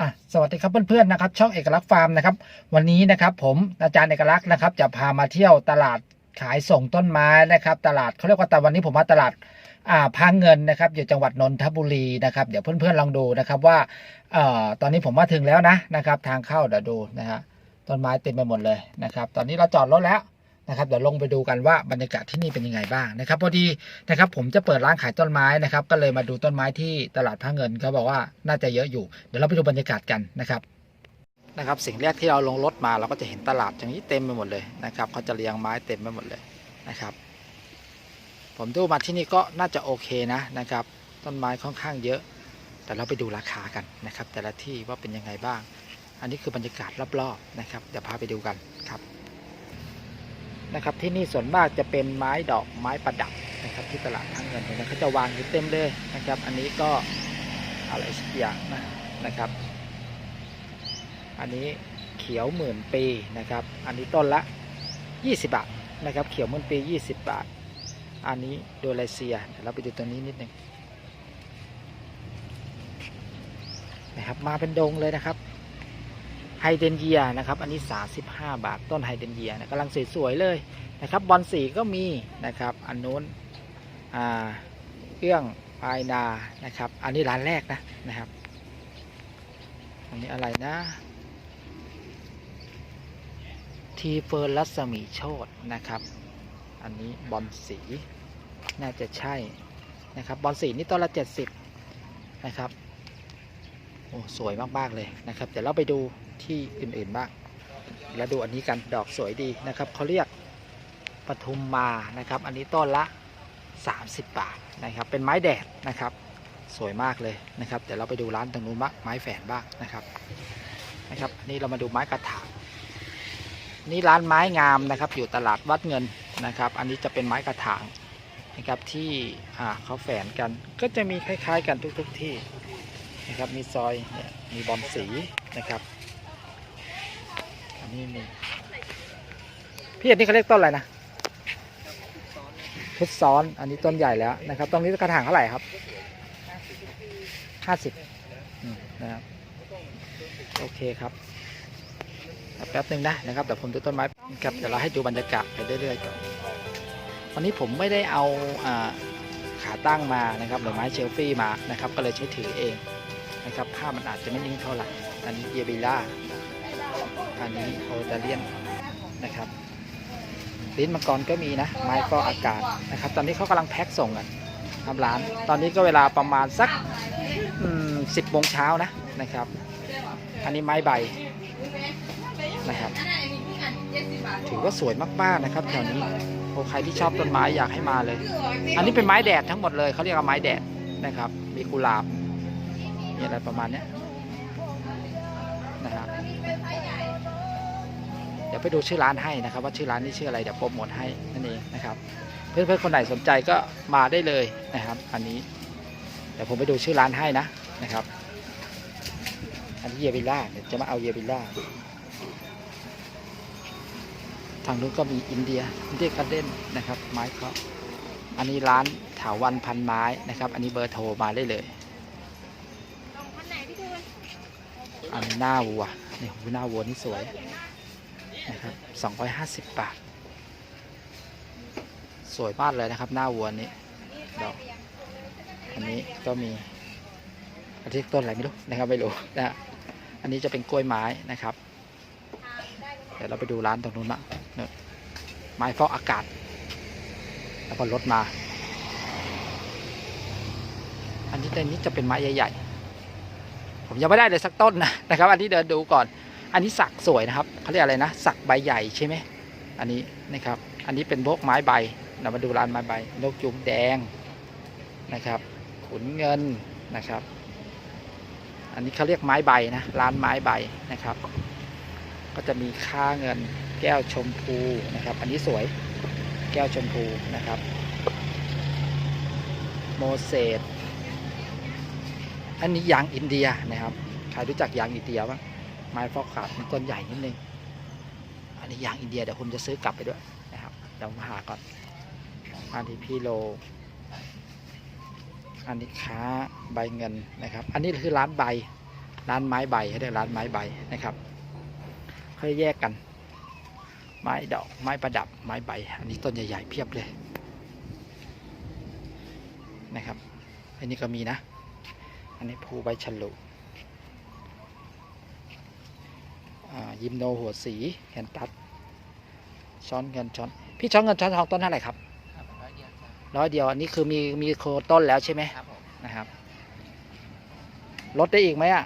อะสวัสดีครับเพื่อนๆนะครับ ช่องเอกลักษณ์ฟาร์มนะครับ วันนี้นะครับ ผมอาจารย์เอกลักษณ์นะครับ จะพามาเที่ยวตลาดขายส่งต้นไม้นะครับ ตลาดเขาเรียกว่าแต่วันนี้ผมมาตลาดอ่าพาเงินนะครับ อยู่จังหวัดนนทบุรีนะครับเดี๋ยวเพื่อนๆลองดูนะครับว่าเอ่อตอนนี้ผมมาถึงแล้วนะนะครับ ทางเข้าเดี๋ยวดูนะฮะต้นไม้เต็มไปหมดเลยนะครับ ตอนนี้เราจอดรถแล้ว นะครับเดี๋ยวลงไปดูกันว่าบรรยากาศที่นี่เป็นยังไงบ้างนะครับ พอดีนะครับ ผมจะเปิดร้านขายต้นไม้นะครับ ก็เลยมาดูต้นไม้ที่ตลาดพาเงินเขาบอกว่าน่าจะเยอะอยู่ เดี๋ยวเราไปดูบรรยากาศกันนะครับนะครับ สิ่งแรกที่เราลงรถมาเราก็จะเห็นตลาดอย่างนี้เต็มไปหมดเลยนะครับเขาจะเรียงไม้เต็มไปหมดเลยนะครับ ผมดูมาที่นี่ก็น่าจะโอเคนะนะครับ ต้นไม้ค่อนข้างเยอะ แต่เราไปดูราคากันนะครับ แต่ละที่ว่าเป็นยังไงบ้าง อันนี้คือบรรยากาศรอบๆนะครับเดี๋ยวพาไปดูกันครับ นะครับที่นี่ส่วนมากจะเป็นไม้ดอกไม้ประดับนะครับที่ตลาดทั้งเงินเนไหมเขาจะวางอยู่เต็มเลยนะครับ อันนี้ก็อะไรสักอย่างนะนะครับ อันนี้เขียวหมื่นปีนะครับ อันนี้ต้นละ 20 บาทนะครับ เขียวหมื่นปี 20 บาท อันนี้โดเลเซียเดี๋ยวเราไปดูตัวนี้นิดหนึ่งนะครับมาเป็นดงเลยนะครับ ไฮเดนเยียนะครับ อันนี้ 35 บาท ต้นไฮเดนเยียนะกำลังสวยๆเลยนะครับ บอลสีก็มีนะครับ อันนู้นอ่าเครื่องพายนา นะครับ อันนี้ร้านแรกนะนะครับ อันนี้อะไรนะ ทีเฟิร์นรัศมีโชตนะครับ อันนี้บอลสี น่าจะใช่นะครับ บอลสีนี่ต้นละ 70 นะครับ อ้สวยมากๆเลยนะครับ เดี๋ยวเราไปดูที่อื่นๆบ้าง แล้วดูอันนี้กันดอกสวยดีนะครับเขาเรียกปทุมมานะครับ อันนี้ต้นละ 30 บาทนะครับ เป็นไม้แดดนะครับ สวยมากเลยนะครับ เดี๋ยวเราไปดูร้านตรงนู้นบ้างไม้แฝนบ้างนะครับนะครับนี่เรามาดูไม้กระถางนี่ร้านไม้งามนะครับ อยู่ตลาดวัดเงินนะครับ อันนี้จะเป็นไม้กระถางนะครับที่เขาแฝนกันก็จะมีคล้าย ๆ กันทุก ๆ ที่ นะครับ มีซอยเนี่ยมีบอลสีนะครับ อันนี้มีพี่อันนี้เขาเรียกต้นอะไรนะพุทซ้อนอันนี้ต้นใหญ่แล้วนะครับตรงนี้กระถางเท่าไหร่ครับห้าสิบนะครับโอเคครับแป๊บหนึ่งนะนะครับแต่ผมดูต้นไม้ครับเดี๋ยวเราให้ดูบรรยากาศไปเรื่อยๆก่อนวันนี้ผมไม่ได้เอาอาขาตั้งมานะครับหรือไม้เชลฟี่มานะครับ ก็เลยใช้ถือเอง นะครับภาพมันอาจจะไม่นิ่งเท่าไหร่อันนี้เยบิล่าอันนี้โอตาเลียนนะครับลิ้นมังกรก็มีนะ ไม้ก็อากาศนะครับ ตอนนี้เขากำลังแพ็คส่งกันทำร้าน ตอนนี้ก็เวลาประมาณสักสิบโมงเช้านะนะครับ อันนี้ไม้ใบนะครับ ถือว่าสวยมากๆนะครับแถวนี้โอ้ใครที่ชอบต้นไม้อยากให้มาเลย อันนี้เป็นไม้แดดทั้งหมดเลยเขาเรียกว่าไม้แดดนะครับ มีกุหลาบ อะไรประมาณนี้นะฮะเดี๋ยวไปดูชื่อร้านให้นะครับ ว่าชื่อร้านนี้ชื่ออะไรเดี๋ยวโปรโมทให้นั่นเองนะครับเพื่อนๆคนไหนสนใจก็มาได้เลยนะครับ อันนี้เดี๋ยวผมไปดูชื่อร้านให้นะนะครับ อันนี้เยบิล่าเดี๋ยวจะมาเอาเยบิล่าทางนู้นก็มีอินเดียอินเดียการ์เด้นนะครับ ไม้เขาอันนี้ร้านถาวันพันไม้นะครับ อันนี้เบอร์โทรมาได้เลย อันนี้หน้าวัวนี่หูหน้าวัวนี่สวยนะครับสองร้อยห้าสิบบาท สวยมากเลยนะครับ หน้าวัวนี้ดอกอันนี้ก็มีอันที่ต้นอะไรไม่รู้นะครับไม่รู้นะอันนี้จะเป็นกล้วยไม้นะครับ เดี๋ยวเราไปดูร้านตรงนู้นนะเนี่ยไม้ฟอกอากาศ แล้วก็รถมา อันนี้ตัวนี้จะเป็นไม้ใหญ่ๆ ผมยังไม่ได้เลยสักต้นนะนะครับ อันนี้เดินดูก่อน อันนี้สักสวยนะครับเขาเรียกอะไรนะ สักใบใหญ่ใช่ไหมอันนี้นะครับ อันนี้เป็นพวกไม้ใบเรามาดูร้านไม้ใบนกยุงแดงนะครับ ขุนเงินนะครับ อันนี้เขาเรียกไม้ใบนะร้านไม้ใบนะครับ ก็จะมีค่าเงินแก้วชมพูนะครับ อันนี้สวยแก้วชมพูนะครับ โมเสส อันนี้ยางอินเดียนะครับใครรู้จักยางอินเดียบ้างไม้ฟอกขาดมันต้นใหญ่นิดนึงอันนี้ยางอินเดียเดี๋ยวผมจะซื้อกลับไปด้วยนะครับเดี๋ยวผมหาก่อนอันที่พี่โล อันนี้ค้าใบเงินนะครับ อันนี้คือร้านใบร้านไม้ใบเขาเรียกร้านไม้ใบนะครับเขาแยกกัน ไม้ดอกไม้ประดับไม้ใบ อันนี้ต้นใหญ่ๆเพียบเลยนะครับ อันนี้ก็มีนะ นนี้ภูใบฉลุอ่ายิมโนหัวสีแคนตัสช้อนเงินช้อน พี่ช้อนเงินช้อนทองต้นเท่าไหร่ครับครับร้อยเดียวจ้ะร้อยเดียวอันนี้คือมีมีโคต้นแล้วใช่ไหมครับผมนะครับลดได้อีกไหมอะ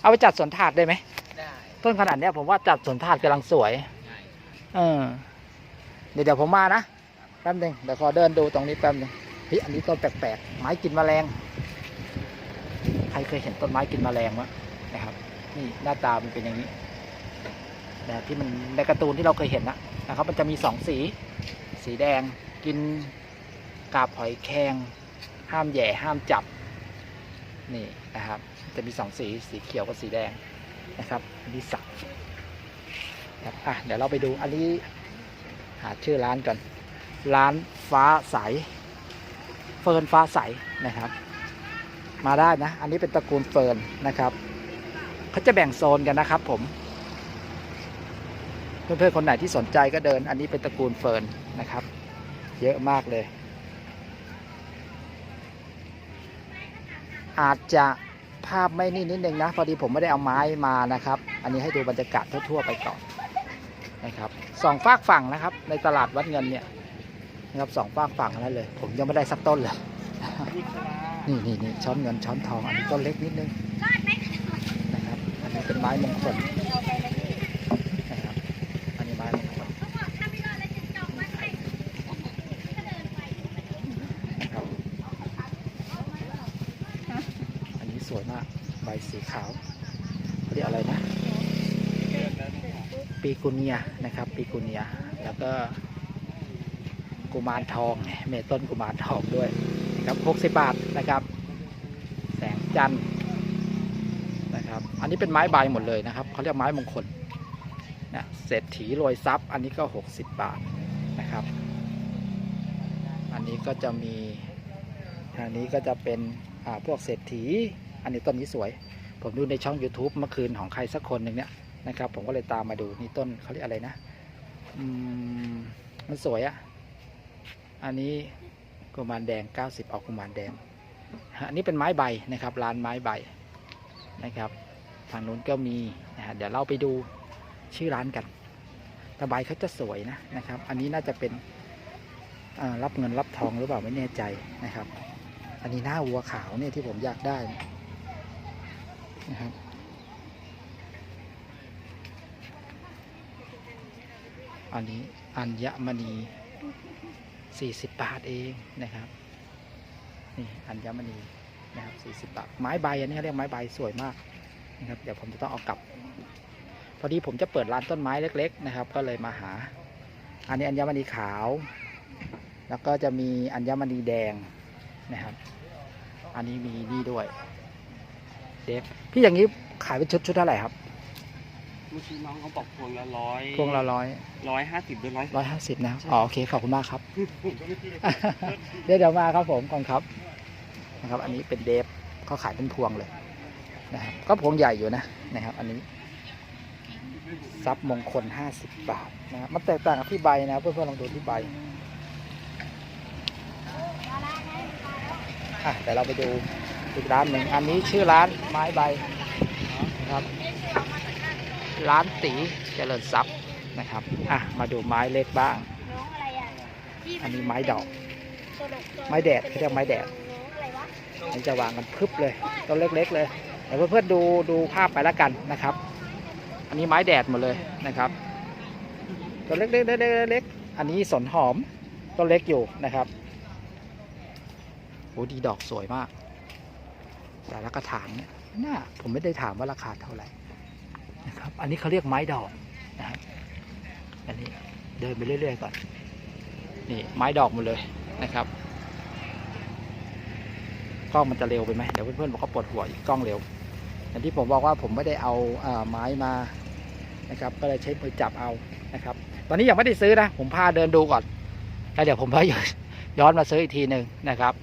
เอาไปจัดสวนถาดได้ไหมได้ต้นขนาดเนี้ยผมว่าจัดสวนถาดกำลังสวยง่ายเออเดี๋ยวเดี๋ยวผมมานะแป๊บหนึงเดี๋ยวขอเดินดูตรงนี้แป๊บหนึง เฮ้ยอันนี้ต้นแปลกๆไม้กินแมลง ใครเคยเห็นต้นไม้กินแมลงมั้ยนะครับ นี่หน้าตามันเป็นอย่างนี้แต่ที่มันในการ์ตูนที่เราเคยเห็นนะนะครับ มันจะมีสองสี สีแดงกินกาบหอยแครงห้ามแย่ห้ามจับนี่นะครับ จะมีสองสีสีเขียวกับสีแดงนะครับนี่สักครับอะเดี๋ยวเราไปดูอันนี้หาชื่อร้านก่อน ร้านฟ้าใส เฟิร์นฟ้าใสนะครับ มาได้นะ อันนี้เป็นตระกูลเฟิร์นนะครับเขาจะแบ่งโซนกันนะครับ ผม เพื่อนๆคนไหนที่สนใจก็เดิน อันนี้เป็นตระกูลเฟิร์นนะครับ เยอะมากเลย อาจจะภาพไม่นี่นิดนึงนะพอดีผมไม่ได้เอาไม้มานะครับ อันนี้ให้ดูบรรยากาศทั่วๆไปก่อนนะครับสองฝากฝั่งนะครับ ในตลาดวัดเงินเนี่ย นะครับสองฝากฝั่งนั่นเลย ผมยังไม่ได้สักต้นเลย นี่นี่นี่ช้อนเงินช้อนทอง อันนี้ต้นเล็กนิดนึงนะครับ อันนี้เป็นไม้มงคลนะครับ อันนี้ไม้มงคลนะครับอันนี้สวยมาก ใบสีขาวเขาเรียกอะไรนะปีกุเนียนะครับปีกุเนียแล้วก็ กุมารทองเมต้นกุมารทองด้วยนะครับ60 บาทนะครับ แสงจันทร์นะครับ อันนี้เป็นไม้ใบหมดเลยนะครับเขาเรียกไม้มงคลนะเศรษฐีรวยทรัพย์ อันนี้ก็ 60 บาทนะครับ อันนี้ก็จะมีทางนี้ก็จะเป็นพวกเศรษฐี อันนี้ต้นนี้สวย ผมดูในช่อง YouTube เมื่อคืนของใครสักคนหนึ่งเนี่ยนะครับ ผมก็เลยตามมาดูนี่ต้นเขาเรียกอะไรนะ อืม มันสวยอะ อันนี้กุมารแดง 90 ออกกุมารแดงอันนี้เป็นไม้ใบนะครับร้านไม้ใบนะครับทางนู้นก็มีนะฮะเดี๋ยวเราไปดูชื่อร้านกันแต่ใบเขาจะสวยนะนะครับ อันนี้น่าจะเป็นรับเงินรับทองหรือเปล่าไม่แน่ใจนะครับ อันนี้หน้าวัวขาวเนี่ยที่ผมอยากได้นะครับอันนี้อัญมณี 40 บาทเองนะครับ นี่อัญมณีนะครับ40 บาท ไม้ใบอันนี้เรียกไม้ใบสวยมากนะครับ เดี๋ยวผมจะต้องเอากลับ พอดีผมจะเปิดร้านต้นไม้เล็ก ๆ นะครับ ก็เลยมาหา อันนี้อัญมณีขาว แล้วก็จะมีอัญมณีแดงนะครับ อันนี้มีนี่ด้วย เดฟพี่อย่างนี้ขายเป็นชุดชุดเท่าไหร่ครับ มื่อกี้น้องเขาบอกพวงละร้อยพวงละร้อยร้อยห้าสิบหรือร้อยร้อยห้าสิบนะครับอ๋อโอเคขอบคุณมากครับ เดี๋ยวเดี๋ยวมาครับผมก่อนครับนะครับ อันนี้เป็นเดฟเขาขายเป็นพวงเลยนะครับ ก็พวงใหญ่อยู่นะนะครับ อันนี้ซับมงคล50บาทนะครับมันแตกต่างกับที่ใบนะเพื่อนๆลองดูที่ใบอะเดี๋ยวเราไปดูอีกร้านหนึ่งอันนี้ชื่อร้านไม้ใบนะครับ ร้านตีเจริญทรัพย์นะครับ อะ มาดูไม้เล็กบ้าง อันนี้ไม้ดอก ไม้แดดเขาเรียกไม้แดดน้องอะไรวะมันจะวางกันพึบเลย ต้นเล็ก ๆ เลยเดี๋ยวเพื่อนๆดูดูภาพไปแล้วกันนะครับ อันนี้ไม้แดดหมดเลยนะครับ ต้นเล็กๆเล็กๆเล็กๆอันนี้สนหอม ต้นเล็กอยู่นะครับโอ้ดีดอกสวยมาก แต่ละกระถางเนี่ยน่าผมไม่ได้ถามว่าราคาเท่าไหร่ นะครับ อันนี้เขาเรียกไม้ดอกนะครับอันนี้เดินไปเรื่อยๆก่อน นี่ไม้ดอกหมดเลยนะครับกล้องมันจะเร็วไปไหมเดี๋ยวเพื่อนๆบอกเขาปวดหัวอีกกล้องเร็ว อย่างที่ผมบอกว่าผมไม่ได้เอาอ่าไม้มานะครับ ก็เลยใช้มือจับเอานะครับ ตอนนี้ยังไม่ได้ซื้อนะ ผมพาเดินดูก่อนแล้วเดี๋ยวผมพาย้อนมาซื้ออีกทีหนึ่งนะครับ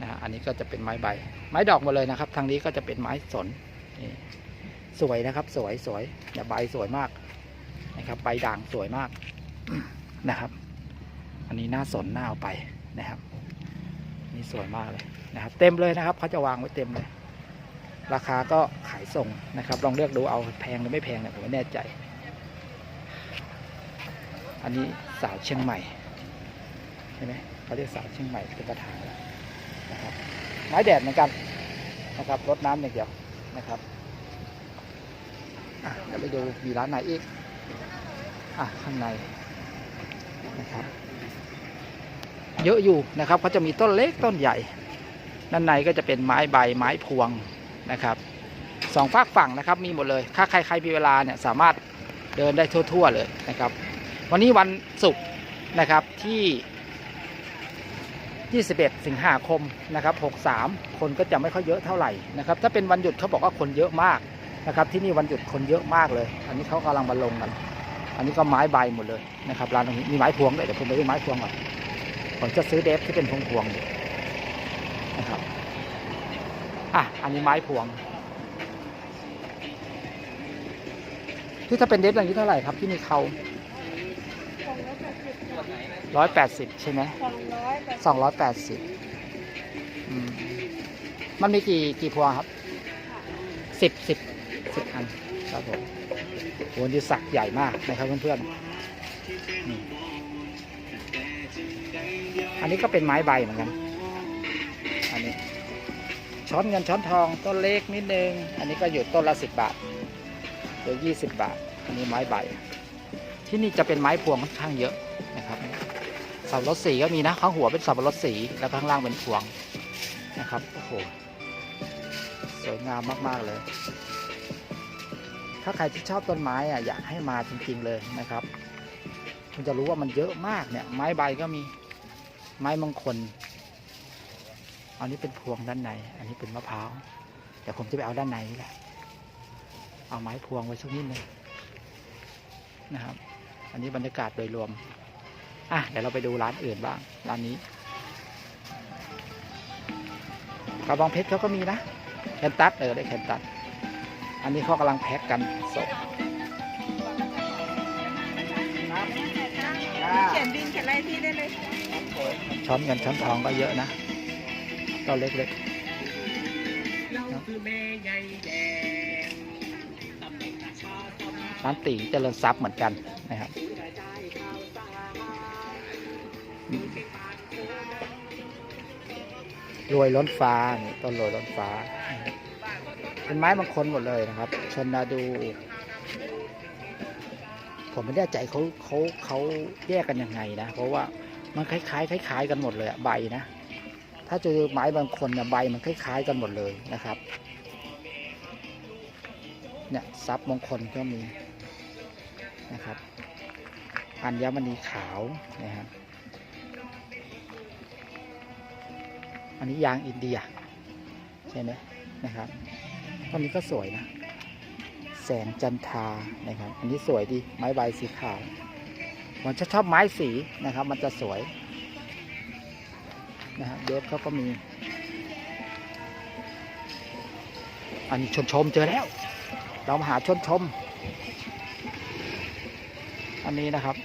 นะฮะอันนี้ นี้ ก็จะเป็นไม้ใบ ไม้ดอกหมดเลยนะครับ ทางนี้ก็จะเป็นไม้สนสวยนะครับ สวยสวยอย่าใบสวยมากนะครับใบด่างสวยมากนะครับ อันนี้หน้าสนหน้าเอาไปนะครับนี่สวยมากเลยนะครับ เต็มเลยนะครับเขาจะวางไว้เต็มเลย ราคาก็ขายส่งนะครับ ลองเลือกดูเอาแพงหรือไม่แพงเนี่ยผมไม่แน่ใจ อันนี้สาวเชียงใหม่ใช่ไหมเขาเรียกสาวเชียงใหม่เป็นกระถาง นะครับ ไม้แดดเหมือนกันนะครับรดน้ำอย่างเดียวนะครับเดี๋ยวไปดูมีร้านไหนอีกอะข้างในนะครับ เยอะอยู่นะครับเขาจะมีต้นเล็กต้นใหญ่ด้านในก็จะเป็นไม้ใบไม้พวงนะครับสองฝากฝั่งนะครับมีหมดเลยถ้าใครใครมีเวลาเนี่ยสามารถเดินได้ทั่ว ๆ เลยนะครับ วันนี้วันศุกร์นะครับที่ 21 สิงหาคมนะครับ63 คนก็จะไม่ค่อยเยอะเท่าไหร่นะครับถ้าเป็นวันหยุดเขาบอกว่าคนเยอะมากนะครับที่นี่วันหยุดคนเยอะมากเลย อันนี้เขากำลังมาลงกัน อันนี้ก็ไม้ใบหมดเลยนะครับร้านตรงนี้มีไม้พวงด้วยเดี๋ยวผมไปดูไม้พวงก่อนผมจะซื้อเดฟที่เป็นพวงพวงๆอยู่นะครับอะอันนี้ไม้พวง ที่ถ้าเป็นเดฟอย่างนี้เท่าไหร่ครับที่มีเขา ร้อยแปดสิบร้อยแปดสิบใช่ไหมสองร้อยแปดสองร้อยแปดสิบมันมีกี่กี่พวงครับสิบสิบสิบอันครับผมโหนี่สักใหญ่มากนะครับเพื่อนๆนี่อันนี้ก็เป็นไม้ใบเหมือนกัน อันนี้ ช้อนเงินช้อนทองต้นเล็กนิดนึง อันนี้ก็อยู่ต้นละสิบบาทหรือยี่สิบบาท อันนี้ไม้ใบ ที่นี่จะเป็นไม้พวงค่อนข้างเยอะนะครับ สับปะรดสีก็มีนะข้างหัวเป็นสับปะรดสีแล้วข้างล่างเป็นพวงนะครับโอ้โหสวยงามมากๆเลย ถ้าใครที่ชอบต้นไม้อะอยากให้มาจริง ๆเลยนะครับคุณจะรู้ว่ามันเยอะมากเนี่ย ไม้ใบก็มีไม้มงคลอันนี้เป็นพวงด้านใน อันนี้เป็นมะพร้าวเดี๋ยวผมจะไปเอาด้านในนี่แหละเอาไม้พวงไว้สักนิดนึงนะครับ อันนี้บรรยากาศโดยรวม อะเดี๋ยวเราไปดูร้านอื่นบ้างร้านนี้กระบองเพชรเขาก็มีนะแคนตัสเออได้แคนตัสอันนี้เขากำลังแพ็กกันส่งเขียนบินเขียนอะไรที่ได้เลย ช้อนเงินช้อนทองก็เยอะนะ ก็เล็กๆร้านตีเจริญทรัพย์เหมือนกันนะครับ รวยล้นฟ้านี่ต้นรวยล้นฟ้า เป็นไม้บางคนหมดเลยนะครับ ชนนาดู ผมไม่แน่ใจเขาเขาเขาแยกกันยังไงนะ เพราะว่ามันคล้ายๆคล้ายๆกันหมดเลยอะใบนะ ถ้าเจอไม้บางคนนะใบมันคล้ายๆกันหมดเลยนะครับ เนี่ยซับมงคลก็มีนะครับ อัญมณีขาวนะครับ อันนี้ยางอินเดีย ใช่ไหมนะครับต้นนี้ก็สวยนะ แสงจันทานะครับ อันนี้สวยดีไม้ใบสีขาวผมจะชอบไม้สีนะครับ มันจะสวยนะครับเดฟเขาก็มี อันนี้ชนชมเจอแล้ว เรามาหาชนชม อันนี้นะครับ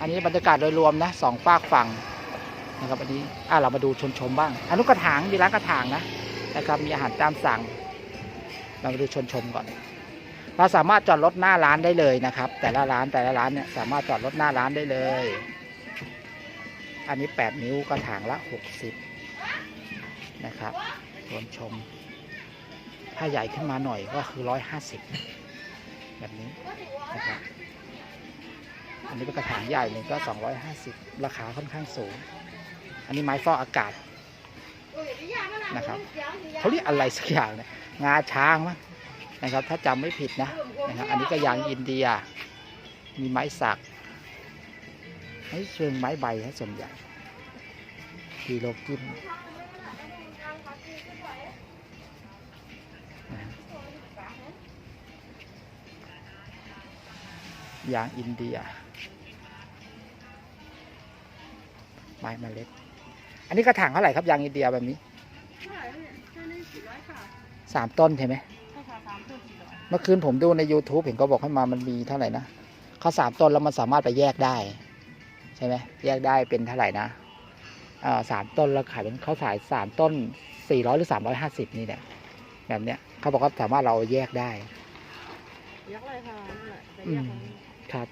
อันนี้บรรยากาศโดยรวมนะสองฝากฝั่ง นะครับอันนี้อะเรามาดูชนชมบ้างอันนู้นกระถางมีร้านกระถางนะนะครับมีอาหารตามสั่ง เรามาดูชนชมก่อน เราสามารถจอดรถหน้าร้านได้เลยนะครับ แต่ละร้านแต่ละร้านเนี่ยสามารถจอดรถหน้าร้านได้เลย อันนี้ 8 นิ้วกระถางละ 60 นะครับชนชม ถ้าใหญ่ขึ้นมาหน่อยก็คือ 150 แบบนี้นะครับอันนี้เป็นกระถางใหญ่เลยก็ 250 ราคาค่อนข้างสูง อันนี้ไม้ฟอกอากาศนะครับเขาเรียกอะไรสักอย่างเนี่ยงาช้างมั้งนะครับ ถ้าจำไม่ผิดนะนะครับ อันนี้ก็ยางอินเดีย มีไม้สักไม่เชิงไม้ใบนะส่วนใหญ่ดีโลกินยางอินเดีย ไม้เมล็ด อันนี้กระถางเท่าไหร่ครับยางอินเดียแบบนี้ห้าถ้านี่สี่ร้อยค่ะสามต้นใช่ไหมใช่ค่ะสามต้นสี่ร้อยเมื่อคืนผมดูใน YouTube เห็นก็บอกให้มามันมีเท่าไหร่นะเขาสามต้นแล้วมันสามารถไปแยกได้ ใช่ไหมแยกได้เป็นเท่าไหร่นะอ่าสามต้นแล้วขายเป็นเขาขายสามต้นสี่ร้อยหรือสามร้อยห้าสิบนี่แหละแบบเนี้ยเขาบอกว่าสามารถเราแยกได้ยักษ์เลยค่ะนั่นแหละแต่อืแยมกของครับ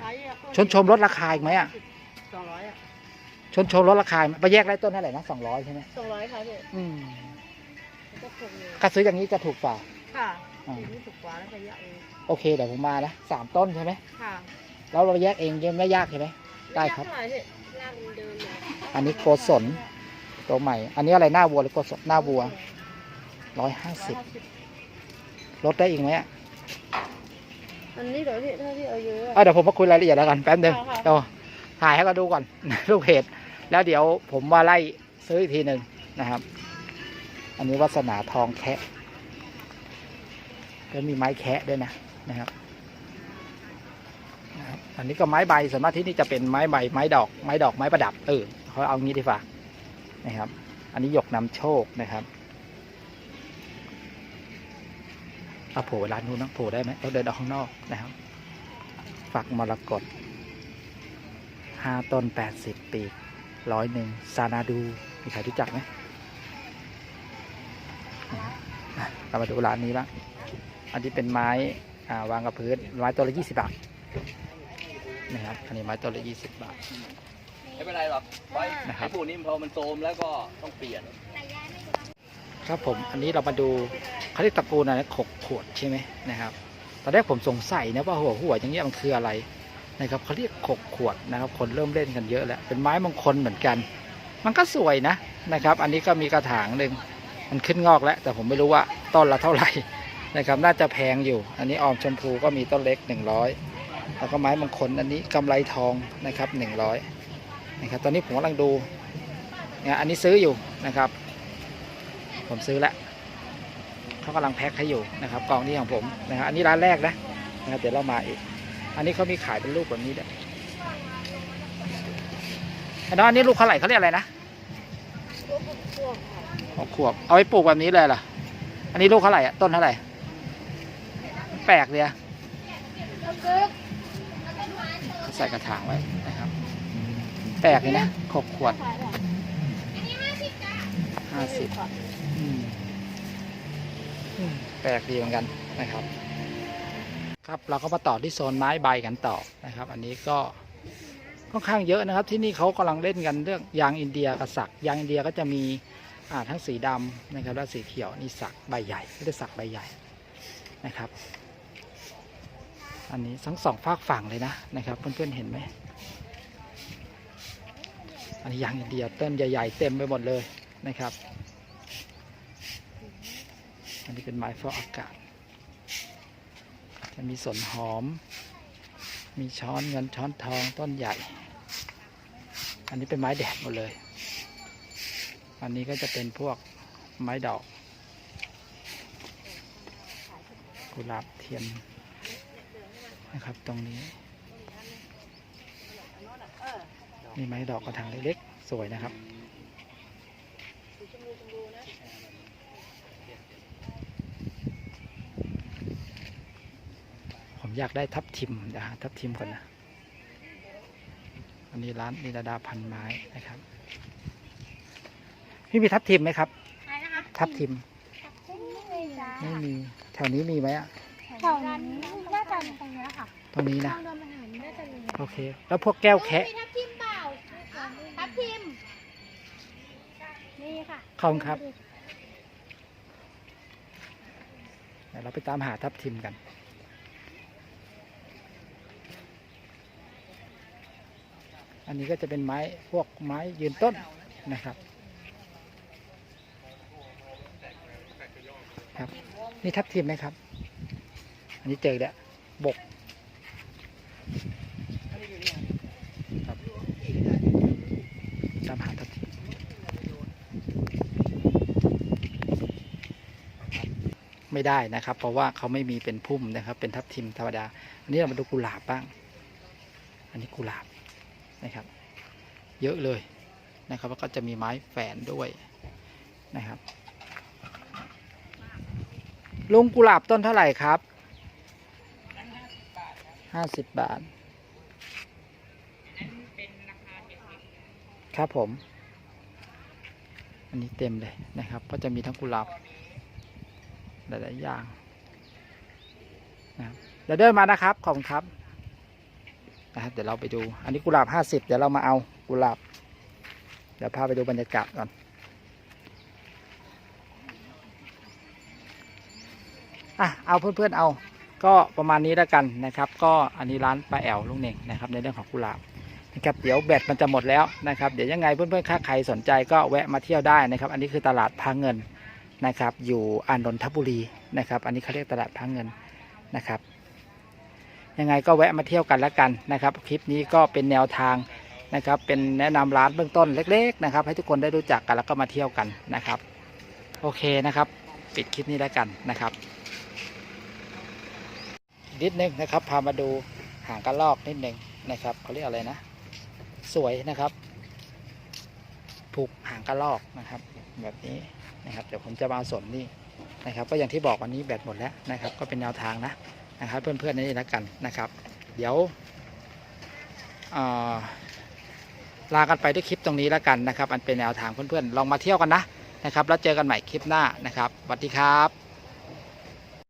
ขายแยกก็ชนชมลดราคาอีกไหมอะสองร้อยอะ ชนชมลดราคาไหมไปแยกได้ต้นเท่าไหร่นะสองร้อยใช่ไหมสองร้อยค่ะพี่อืมก็ถูกเลยถ้าซื้ออย่างนี้จะถูกกว่า ค่ะอ่าทีนี้ถูกกว่าแล้วก็แยกเองโอเคเดี๋ยวผมมานะสามต้นใช่ไหมค่ะแล้วเราแยกเองยังไม่ยากใช่ไหม ได้ครับแยกเท่าไหร่พี่ลากเดิมเลยอันนี้โกศล ตัวใหม่ อันนี้อะไรหน้าวัวหรือโกศลหน้าวัวร้อยห้าสิบลดได้อีกไหมอะอันนี้เดี๋ยวพี่ถ้าพี่เอาเยอะเอ้ยเดี๋ยวผมมาคุยรายละเอียดแล้วกันแป๊บนึงค่ะค่ะ เดี๋ยวถ่ายให้เขาดูก่อน ลูกเพจ แล้วเดี๋ยวผมมาไล่ซื้ออีกทีหนึ่งนะครับ อันนี้วัสนาทองแคะก็มีไม้แคะด้วยนะนะครับ อันนี้ก็ไม้ใบส่วนมากที่นี่จะเป็นไม้ใบไม้ดอกไม้ดอกไม้ประดับเออเขาเอางี้ดีกว่านะครับ อันนี้หยกนำโชคนะครับเอาโผล่ร้านนู้นนะโผล่ได้ไหมเราเดินออกข้างนอกนะครับฝักมรกตห้าต้นแปดสิบปี ร้อยหนึ่งซานาดู มีใครรู้จักไหมอะเรามาดูร้านนี้บ้างอันนี้เป็นไม้อ่าวางกับพื้น ไม้ตัวละยี่สิบบาทนะครับ อันนี้ไม้ตัวละยี่สิบบาท ไม่เป็นไรหรอกไว้นะครับไอ้พวกนี้พอมันโทรมแล้วก็ต้องเปลี่ยน ครับผม อันนี้เรามาดูเขาเรียกตระกูลอะไรขกขวดใช่ไหมนะครับ ตอนแรกผมสงสัยนะว่าหัวหัวอย่างเงี้ยมันคืออะไร นะครับเขาเรียกขกขวดนะครับ คนเริ่มเล่นกันเยอะแล้ว เป็นไม้มงคลเหมือนกัน มันก็สวยนะนะครับ อันนี้ก็มีกระถางหนึ่งมันขึ้นงอกแล้ว แต่ผมไม่รู้ว่าต้นละเท่าไหร่นะครับ น่าจะแพงอยู่ อันนี้ออมชมพูก็มีต้นเล็ก 100 แล้วก็ไม้มงคลอันนี้กำไรทองนะครับ 100นะครับ ตอนนี้ผมกำลังดูเนี่ยอันนี้ซื้ออยู่นะครับ ผมซื้อแล้วเขากำลังแพ็คให้อยู่นะครับกล่องนี้ของผมนะครับอันนี้ร้านแรกนะนะครับเดี๋ยวเรามาอีก อันนี้เขามีขายเป็นลูกแบบนี้ด้วยไอ้น้องอันนี้ลูกเท่าไหร่เขาเรียกอะไรนะหกขวบ เอาไปปลูกแบบนี้เลยเหรออันนี้ลูกเท่าไหร่อะต้นเท่าไหร่ แปลกเลยอะเขาใส่กระถางไว้นะครับ แปลกเลยนะหกขวดห้าสิบอืมอืมแปลกดีเหมือนกันนะครับ ครับเราก็มาต่อที่โซนไม้ใบกันต่อนะครับ อันนี้ก็ค่อนข้างเยอะนะครับ ที่นี่เขากำลังเล่นกันเรื่องยางอินเดียกับสักยางอินเดียก็จะมีอ่าทั้งสีดำนะครับและสีเขียวนี่สักใบใหญ่ไม่ได้สักใบใหญ่นะครับ อันนี้ทั้งสองฝากฝั่งเลยนะนะครับเพื่อนๆเห็นไหมอันนี้ยางอินเดียต้นใหญ่ ๆ เต็มไปหมดเลยนะครับ อันนี้เป็นไม้ฟอกอากาศ จะมีสนหอม มีช้อนเงินช้อนทองต้นใหญ่ อันนี้เป็นไม้แดดหมดเลย อันนี้ก็จะเป็นพวกไม้ดอก กุหลาบเทียนนะครับตรงนี้มีไม้ดอกกระถางเล็กๆ สวยนะครับ ผมอยากได้ทับทิมเดี๋ยวหาทับทิมก่อนนะอันนี้ร้านนิรดาพันไม้นะครับพี่มีทับทิมไหมครับ อะไรนะคะทับทิมไม่จ้าไม่มีแถวนี้มีไหมอะแถวนั้นน่าจะตรงนี้ค่ะตรงนี้นะ ทางเดินมาหาน่าจะมีโอเค แล้วพวกแก้วแคะมีทับทิมเปล่าทับทิมนี่ค่ะขอบคุณครับเดี๋ยวเราไปตามหาทับทิมกัน อันนี้ก็จะเป็นไม้พวกไม้ยืนต้นนะครับครับ นี่ทับทิมไหมครับ อันนี้เจอแล้วบกครับตามหาทับทิมไม่ได้นะครับ เพราะว่าเขาไม่มีเป็นพุ่มนะครับ เป็นทับทิมธรรมดา อันนี้เรามาดูกุหลาบบ้าง อันนี้กุหลาบ นะครับ เยอะเลยนะครับแล้วก็จะมีไม้แฝนด้วยนะครับลุงกุหลาบต้นเท่าไหร่ครับห้าสิบบาท ครับผม อันนี้เต็มเลยนะครับ ก็จะมีทั้งกุหลาบหลาย ๆ อย่างนะครับเดี๋ยวเดินมานะครับ ขอบคุณครับ นะครับเดี๋ยวเราไปดู อันนี้กุหลาบห้าสิบเดี๋ยวเรามาเอากุหลาบเดี๋ยวพาไปดูบรรยากาศก่อนอะเอาเพื่อนๆเอา ก็ประมาณนี้แล้วกันนะครับ ก็อันนี้ร้านป้าแอวลุงเน่งนะครับ ในเรื่องของกุหลาบนะครับเดี๋ยวแบตมันจะหมดแล้วนะครับเดี๋ยวยังไงเพื่อนๆถ้าใครสนใจก็แวะมาเที่ยวได้นะครับ อันนี้คือตลาดพาเงินนะครับ อยู่อานนทบุรีนะครับ อันนี้เขาเรียกตลาดพาเงินนะครับ ยังไงก็แวะมาเที่ยวกันแล้วกันนะครับ คลิปนี้ก็เป็นแนวทางนะครับ เป็นแนะนำร้านเบื้องต้นเล็ก ๆ นะครับ ให้ทุกคนได้รู้จักกันแล้วก็มาเที่ยวกันนะครับ โอเคนะครับ ปิดคลิปนี้แล้วกันนะครับนิดนึงนะครับ พามาดูหางกระลอกนิดนึงนะครับเขาเรียกอะไรนะ สวยนะครับผูกหางกระลอกนะครับ แบบนี้นะครับเดี๋ยวผมจะมาเอาส่วนนี้นะครับ ก็อย่างที่บอกวันนี้แบตหมดแล้วนะครับ ก็เป็นแนวทางนะ นะครับเพื่อนๆนี่แล้วกันนะครับ เดี๋ยวลากันไปด้วยคลิปตรงนี้แล้วกันนะครับ อันเป็นแนวทางเพื่อนๆลองมาเที่ยวกันนะนะครับ แล้วเจอกันใหม่คลิปหน้านะครับสวัสดีครับ